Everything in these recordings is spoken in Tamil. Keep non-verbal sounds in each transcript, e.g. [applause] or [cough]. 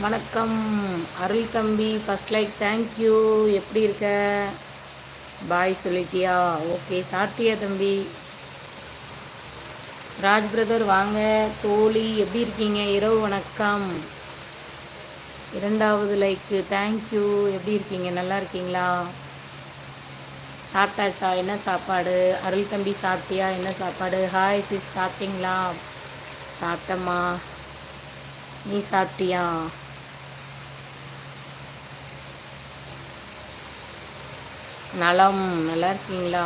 வணக்கம். அருள் தம்பி ஃபஸ்ட் லைக் தேங்க்யூ எப்படி இருக்க? பாய் சொல்லிட்டியா? ஓகே சாப்பிட்டியா தம்பி? ராஜ் பிரதர் வாங்க. தோழி எப்படி இருக்கீங்க? இரவு வணக்கம். இரண்டாவது லைக்கு தேங்க்யூ எப்படி இருக்கீங்க? நல்லா இருக்கீங்களா? சாப்பிட்டாச்சா? என்ன சாப்பாடு? அருள் தம்பி சாப்பிட்டியா? என்ன சாப்பாடு? ஹாய் சிஸ் சாப்பிட்டீங்களா? சாப்பிட்டம்மா. நீ சாப்பிட்டியா? நலம் நல்லா இருக்கீங்களா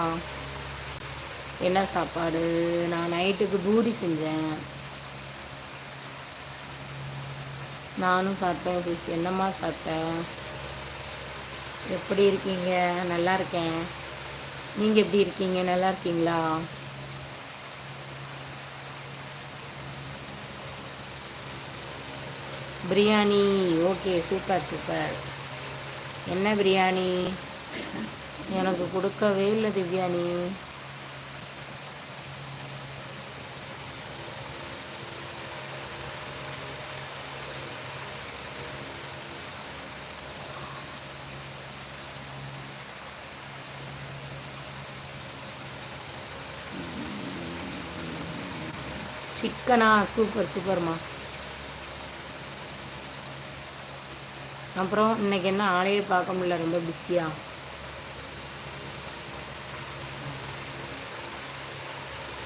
என்ன சாப்பாடு? நான் நைட்டுக்கு பூரி செஞ்சேன். நானும் சாப்பிட்டேன் சிஸ். என்னம்மா சாப்பிட்டேன் எப்படி இருக்கீங்க? நல்லா இருக்கேன் நீங்கள் எப்படி இருக்கீங்க? நல்லா இருக்கீங்களா பிரியாணி ஓகே. Super super. என்ன பிரியாணி? எனக்கு கொடுக்கவே இல்லை திவ்யா நீ. சிக்கனா? சூப்பர் சூப்பர்மா. அப்புறம் இன்னைக்கு என்ன? ஆளையே பார்க்க முடியல ரொம்ப பிஸியாக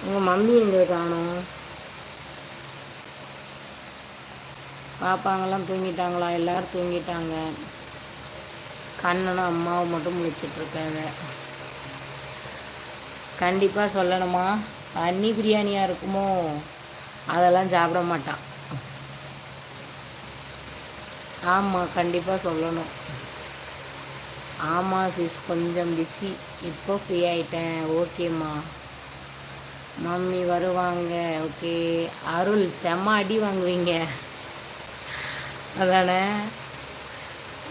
உங்கள் மம்மி எங்கே காணும் பாப்பாங்கெல்லாம் தூங்கிட்டாங்களா? எல்லோரும் தூங்கிட்டாங்க. கண்ணனும் அம்மாவும் மட்டும் முழிச்சிட்ருக்காங்க கண்டிப்பாக சொல்லணுமா? பன்னி பிரியாணியாக இருக்குமோ? அதெல்லாம் சாப்பிட மாட்டான். ஆமாம் கண்டிப்பாக சொல்லணும். ஆமாம் சிஸ் கொஞ்சம் பிஸி இப்போ ஃப்ரீ ஆயிட்டேன். ஓகேம்மா மம்மி வருவாங்க. ஓகே. அருள் செம்ம அடி வாங்குவீங்க. அதானே?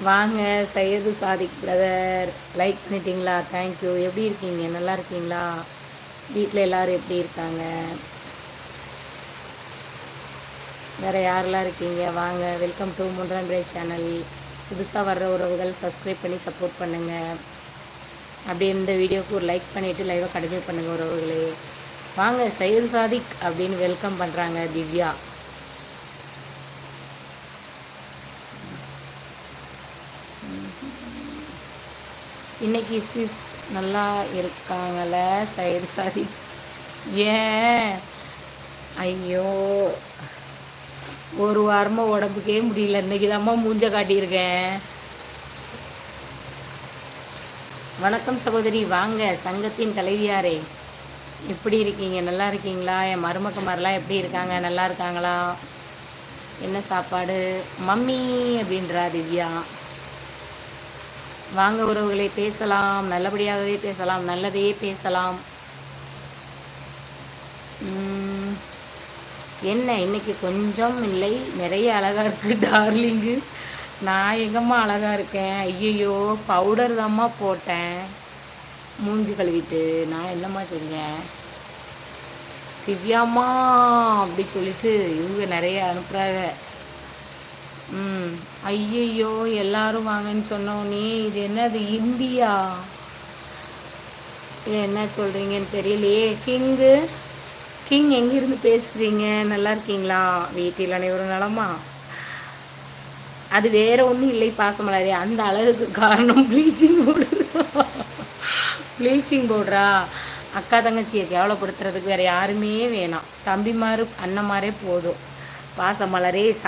வாங்க சையது சாதிக் பிரதர் லைக் பண்ணிட்டீங்களா? தேங்க்யூ எப்படி இருக்கீங்க? நல்லா இருக்கீங்களா? வீட்டில் எல்லோரும் எப்படி இருக்காங்க? வேறு யாரெல்லாம் இருக்கீங்க? வாங்க வெல்கம் டு முன்றான் சேனல் புதுசாக வர்ற உறவுகள் சப்ஸ்கிரைப் பண்ணி சப்போர்ட் பண்ணுங்கள் அப்படியே இந்த வீடியோவுக்கு ஒரு லைக் பண்ணிவிட்டு லைவாக கண்டினியூ பண்ணுங்கள் உறவுகளே. வாங்க சையது சாதிக் அப்படின்னு வெல்கம் பண்ணுறாங்க திவ்யா. இன்னைக்கு சிஸ் நல்லா இருக்காங்கள சையது சாதிக்? ஏன்? ஐயோ. ஒரு வாரமாக உடம்புக்கே முடியல இன்னைக்கு தாம்மா மூஞ்ச காட்டியிருக்கேன். வணக்கம் சகோதரி வாங்க சங்கத்தின் தலைவியாரே. எப்படி இருக்கீங்க நல்லா இருக்கீங்களா? என் மருமக்கமாரெலாம் எப்படி இருக்காங்க? நல்லா இருக்காங்களா? என்ன சாப்பாடு? மம்மி அப்படின்றா திவ்யா. வாங்க உறவுகளை பேசலாம் நல்லபடியாகவே பேசலாம் நல்லதையே பேசலாம். என்ன? இன்னைக்கு கொஞ்சம் இல்லை. நிறைய அழகாக இருக்குது டார்லிங்கு நான் எங்கம்மா அழகாக இருக்கேன்? ஐயையோ பவுடர் தாம்மா போட்டேன். மூஞ்சி கழுவிட்டு நான் என்னம்மா செஞ்சேன் திவ்யாம்மா அப்படி சொல்லிட்டு இவங்க நிறைய அனுப்புகிறாங்க ம் ஐயையோ எல்லாரும் வாங்கன்னு சொன்னோன்னே இது என்னது இந்தியா? இல்லை என்ன சொல்கிறீங்கன்னு தெரியலையே. கிங்கு கிங் எங்கேருந்து பேசுகிறீங்க நல்லா இருக்கீங்களா? வீட்டில் அனைவரும் நலமா? அது வேற ஒன்றும் இல்லை பாசமலரே. அந்த அழகுக்கு காரணம் [laughs] ப்ளீச்சிங் போட. ப்ளீச்சிங் பவுடரா? அக்கா தங்கச்சியை கேவலப்படுத்துறதுக்கு வேறு யாருமே வேணாம். தம்பிமாரு அண்ணன்மாரே போதும். பாசமலரே